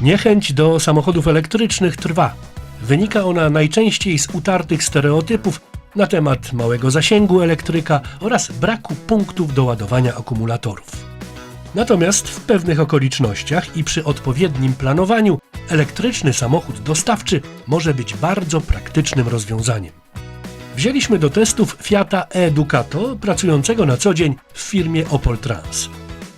Niechęć do samochodów elektrycznych trwa. Wynika ona najczęściej z utartych stereotypów na temat małego zasięgu elektryka oraz braku punktów do ładowania akumulatorów. Natomiast w pewnych okolicznościach i przy odpowiednim planowaniu elektryczny samochód dostawczy może być bardzo praktycznym rozwiązaniem. Wzięliśmy do testów Fiata e-Ducato pracującego na co dzień w firmie Opel Trans.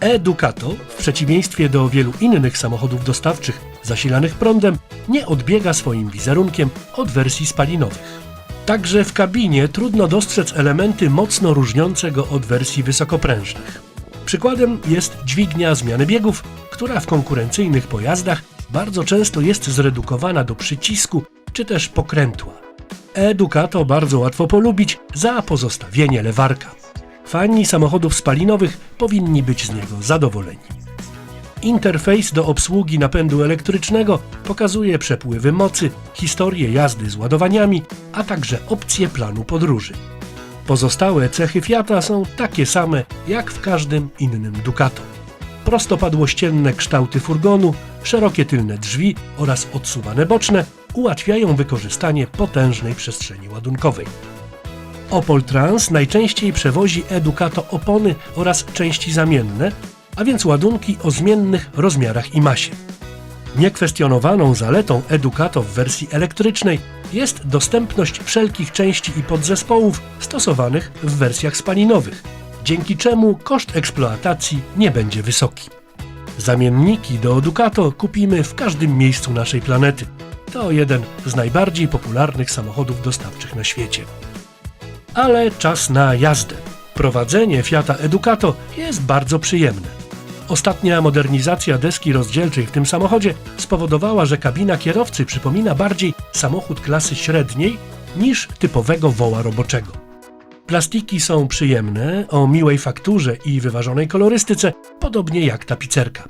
E-Ducato, w przeciwieństwie do wielu innych samochodów dostawczych zasilanych prądem, nie odbiega swoim wizerunkiem od wersji spalinowych. Także w kabinie trudno dostrzec elementy mocno różniące go od wersji wysokoprężnych. Przykładem jest dźwignia zmiany biegów, która w konkurencyjnych pojazdach bardzo często jest zredukowana do przycisku czy też pokrętła. E-Ducato bardzo łatwo polubić za pozostawienie lewarka. Fani samochodów spalinowych powinni być z niego zadowoleni. Interfejs do obsługi napędu elektrycznego pokazuje przepływy mocy, historię jazdy z ładowaniami, a także opcje planu podróży. Pozostałe cechy Fiata są takie same jak w każdym innym Ducato. Prostopadłościenne kształty furgonu, szerokie tylne drzwi oraz odsuwane boczne ułatwiają wykorzystanie potężnej przestrzeni ładunkowej. Opel Trans najczęściej przewozi e-Ducato opony oraz części zamienne, a więc ładunki o zmiennych rozmiarach i masie. Niekwestionowaną zaletą e-Ducato w wersji elektrycznej jest dostępność wszelkich części i podzespołów stosowanych w wersjach spalinowych, dzięki czemu koszt eksploatacji nie będzie wysoki. Zamienniki do Ducato kupimy w każdym miejscu naszej planety. To jeden z najbardziej popularnych samochodów dostawczych na świecie. Ale czas na jazdę. Prowadzenie Fiata Educato jest bardzo przyjemne. Ostatnia modernizacja deski rozdzielczej w tym samochodzie spowodowała, że kabina kierowcy przypomina bardziej samochód klasy średniej niż typowego woła roboczego. Plastiki są przyjemne, o miłej fakturze i wyważonej kolorystyce, podobnie jak tapicerka.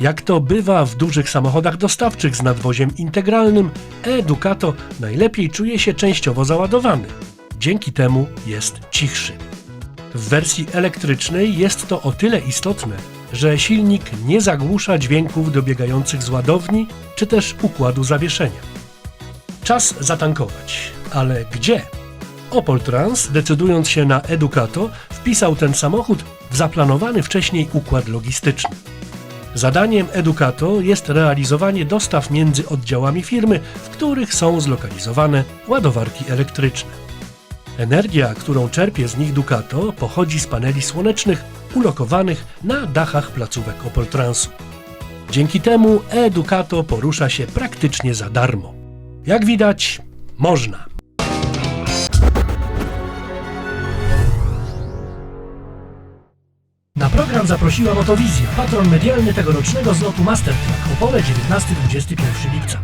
Jak to bywa w dużych samochodach dostawczych z nadwoziem integralnym, e-Ducato najlepiej czuje się częściowo załadowany. Dzięki temu jest cichszy. W wersji elektrycznej jest to o tyle istotne, że silnik nie zagłusza dźwięków dobiegających z ładowni czy też układu zawieszenia. Czas zatankować, ale gdzie? Opel Trans, decydując się na Educato, wpisał ten samochód w zaplanowany wcześniej układ logistyczny. Zadaniem Educato jest realizowanie dostaw między oddziałami firmy, w których są zlokalizowane ładowarki elektryczne. Energia, którą czerpie z nich Ducato, pochodzi z paneli słonecznych ulokowanych na dachach placówek Opel Transu. Dzięki temu e-Ducato porusza się praktycznie za darmo. Jak widać, można. Na program zaprosiła Motowizja, patron medialny tegorocznego zlotu Mastertrack Opole 19-21 lipca.